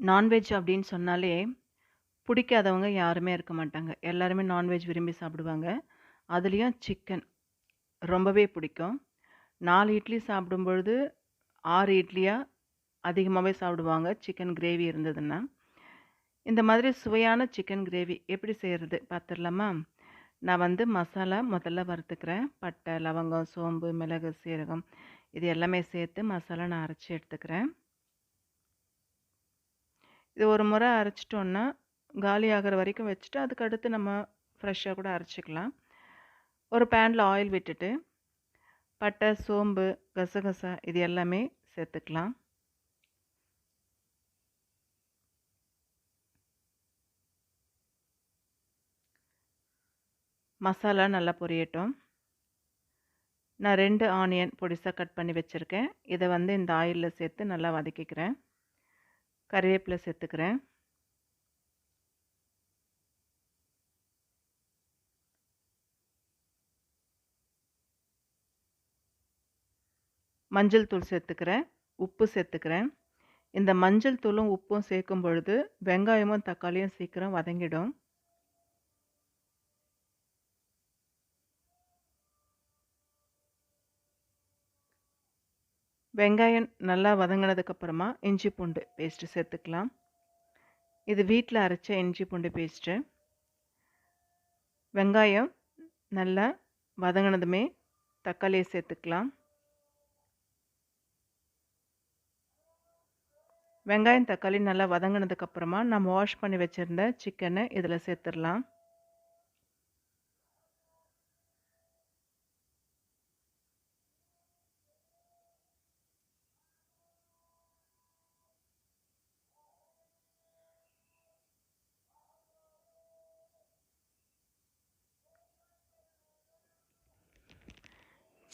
Non veg அப்படின்னு சொன்னாலே, பிடிக்காதவங்க யாருமே இருக்க மாட்டாங்க. எல்லாருமே நான்வெஜ் விரும்பி சாப்பிடுவாங்க. அதுலேயும் சிக்கன் ரொம்பவே பிடிக்கும். நாலு இட்லி சாப்பிடும்பொழுது ஆறு இட்லியாக அதிகமாகவே சாப்பிடுவாங்க, சிக்கன் கிரேவி இருந்ததுன்னா. இந்த மாதிரி சுவையான சிக்கன் கிரேவி எப்படி செய்கிறது பார்த்துடலாமா நான் வந்து மசாலா முதல்ல வறுத்துக்கிறேன். பட்டை, லவங்கம், சோம்பு, மிளகு, சீரகம் இது எல்லாமே சேர்த்து மசாலா நான் அரைச்சி எடுத்துக்கிறேன். இது ஒரு முறை அரைச்சிட்டோன்னா காலி ஆகிற வரைக்கும் வச்சுட்டு, அதுக்கு அடுத்து நம்ம ஃப்ரெஷ்ஷாக கூட அரைச்சிக்கலாம் ஒரு பேனில் ஆயில் விட்டுட்டு, பட்டை, சோம்பு, கசகசா இது எல்லாமே சேர்த்துக்கலாம். மசாலா நல்லா பொரியட்டும். நான் ரெண்டு ஆனியன் பொடிசாக கட் பண்ணி வச்சுருக்கேன் இதை வந்து இந்த ஆயிலில் சேர்த்து நல்லா வதக்கிக்கிறேன். கறிவேப்பிலை சேர்த்துக்கிறேன். மஞ்சள் தூள் சேர்த்துக்கிறேன். உப்பு சேர்த்துக்கிறேன். இந்த மஞ்சள் தூளும், உப்பும் சேர்க்கும் பொழுது, வெங்காயமும், தக்காளியும் சீக்கிரம் வதங்கிடும். வெங்காயம் நல்லா வதங்கினதுக்கப்புறமா இஞ்சி பூண்டு பேஸ்ட்டு சேர்த்துக்கலாம். இது வீட்டில் அரைச்ச இஞ்சி பூண்டு பேஸ்ட்டு. வெங்காயம் நல்லா வதங்கினதுமே தக்காளியை சேர்த்துக்கலாம். வெங்காயம், தக்காளி நல்லா வதங்கினதுக்கப்புறமா நம்ம வாஷ் பண்ணி வச்சுருந்த சிக்கனை இதில் சேர்த்துடலாம்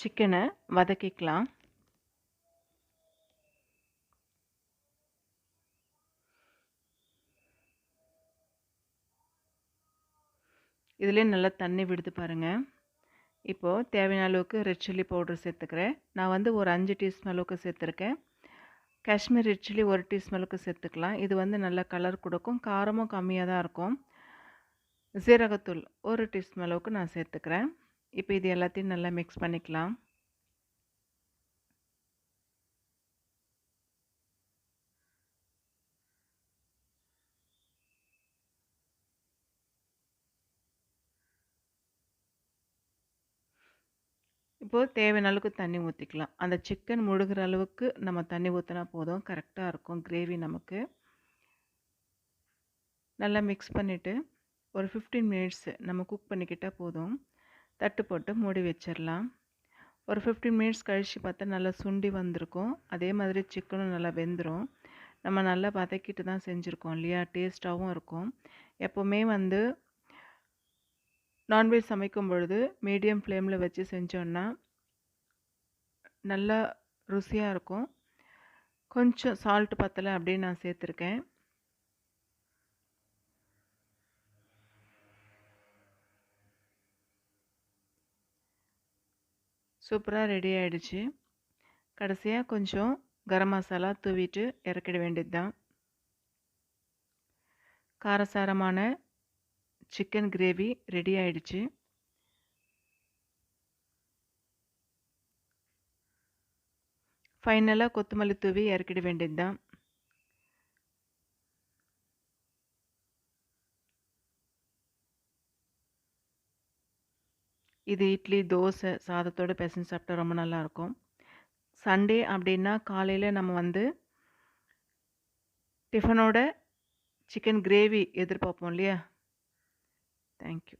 சிக்கனை வதக்கிக்கலாம். இதிலே நல்லா தண்ணி விடுத்து பாருங்கள் இப்போது தேவையான அளவுக்கு ரெட் சில்லி பவுடர் சேர்த்துக்கிறேன். நான் வந்து ஒரு அஞ்சு டீஸ்பூன் அளவுக்கு சேர்த்துருக்கேன். காஷ்மீர் ரெட் சில்லி ஒரு டீஸ்பூன் அளவுக்கு சேர்த்துக்கலாம். இது வந்து நல்ல கலர் கொடுக்கும் காரமும் கம்மியாக தான் இருக்கும். சீரகத்தூள் ஒரு டீஸ்பூன் அளவுக்கு நான் சேர்த்துக்கிறேன். இப்போ இது எல்லாத்தையும் நல்லா மிக்ஸ் பண்ணிக்கலாம். இப்போது தேவையான அளவுக்கு தண்ணி ஊற்றிக்கலாம் அந்த சிக்கன் முழுகிற அளவுக்கு நம்ம தண்ணி ஊற்றினா போதும். கரெக்டாக இருக்கும் கிரேவி நமக்கு. நல்லா மிக்ஸ் பண்ணிவிட்டு ஒரு 15 மினிட்ஸ் நம்ம குக் பண்ணிக்கிட்டால் போதும். தட்டு போட்டு மூடி வச்சிடலாம் ஒரு 15 மினிட்ஸ் கழித்து பார்த்தா நல்லா சுண்டி வந்திருக்கும். அதே மாதிரி சிக்கனும் நல்லா வெந்துடும் நம்ம நல்லா வதக்கிட்டு தான் செஞ்சுருக்கோம் இல்லையா? டேஸ்ட்டாகவும் இருக்கும். எப்போவுமே வந்து நான்வெஜ் சமைக்கும் பொழுது மீடியம் ஃப்ளேமில் வச்சு செஞ்சோன்னா நல்லா ருசியாக இருக்கும். கொஞ்சம் சால்ட் பத்தலை அப்படின்னு நான் சேர்த்துருக்கேன். சூப்பராக ரெடி ஆகிடுச்சு கடைசியாக கொஞ்சம் கரம் மசாலா தூவிட்டு இறக்கிட வேண்டியது தான். காரசாரமான சிக்கன் கிரேவி ரெடி ஆயிடுச்சு. ஃபைனலாக கொத்தமல்லி தூவி இறக்கிட வேண்டியது தான். இது இட்லி, தோசை, சாதத்தோட பெசஞ்சு சாப்பிட்டா ரொம்ப நல்லாயிருக்கும் சண்டே அப்படின்னா காலையில் நம்ம வந்து டிஃபனோட சிக்கன் கிரேவி எதிர்பார்ப்போம் இல்லையா? Thank you.